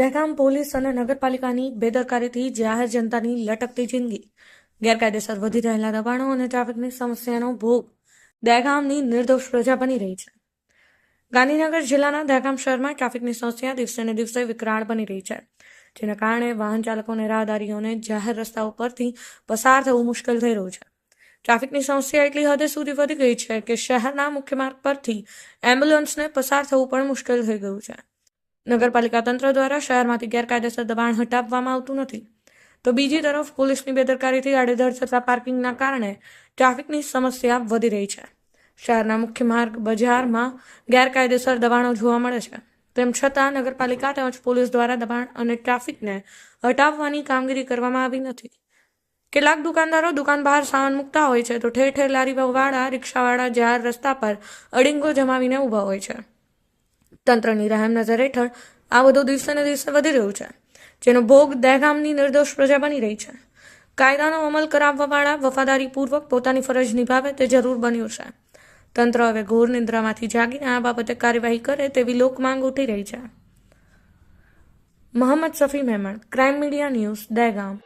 Dehgam police અને નગરપાલિકાની બેદરકારીથી જાહેર જનતાની લટકતી જિંદગી. ગેરકાયદેસર વધી રહેલા દબાણો અને ટ્રાફિકની સમસ્યાનો ભોગ દહેગામની નિર્દોષ પ્રજા બની રહી છે. ગાંધીનગર જિલ્લાના દહેગામ શહેરમાં ટ્રાફિકની સમસ્યા દિવસે ને દિવસે વિકરાળ બની રહી છે. જેના કારણે વાહન ચાલકો અને રાહદારીઓને જાહેર રસ્તાઓ પરથી પસાર થવું મુશ્કેલ થઈ રહ્યું છે. ટ્રાફિકની સમસ્યા એટલી હદે સુધી વધી ગઈ છે કે શહેરના મુખ્ય માર્ગ પરથી એમ્બ્યુલન્સને પસાર થવું પણ મુશ્કેલ થઈ ગયું છે. નગરપાલિકા તંત્ર દ્વારા શહેરમાંથી ગેરકાયદેસર દબાણ હટાવવામાં આવતું નથી. તો બીજી તરફ પોલીસની બેદરકારીથી આડેધડ થતા પાર્કિંગના કારણે ટ્રાફિકની સમસ્યા વધી રહી છે. શહેરના મુખ્ય માર્ગ બજારમાં ગેરકાયદેસર દબાણો જોવા મળે છે. તેમ છતાં નગરપાલિકા તેમજ પોલીસ દ્વારા દબાણ અને ટ્રાફિકને હટાવવાની કામગીરી કરવામાં આવી નથી. કેટલાક દુકાનદારો દુકાન બહાર સામાન મૂકતા હોય છે તો ઠેર ઠેર લારી વાળા રિક્ષાવાળા, જાહેર રસ્તા પર અડિંગો જમાવીને ઊભા હોય છે. તંત્રની રહેમ નજર હેઠળ આ બધું દિવસે ને દિવસે વધી રહ્યું છે, જેનો ભોગ દહેગામની નિર્દોષ પ્રજા બની રહી છે. કાયદાનો અમલ કરાવવાવાળા વફાદારીપૂર્વક પોતાની ફરજ નિભાવે તે જરૂર બન્યું છે. તંત્ર હવે ઘોર નિંદ્રામાંથી જાગીને આ બાબતે કાર્યવાહી કરે તેવી લોકમાંગ ઉઠી રહી છે. મોહમ્મદ શફી મહેમાન ક્રાઇમ મીડિયા ન્યૂઝ દહેગામ.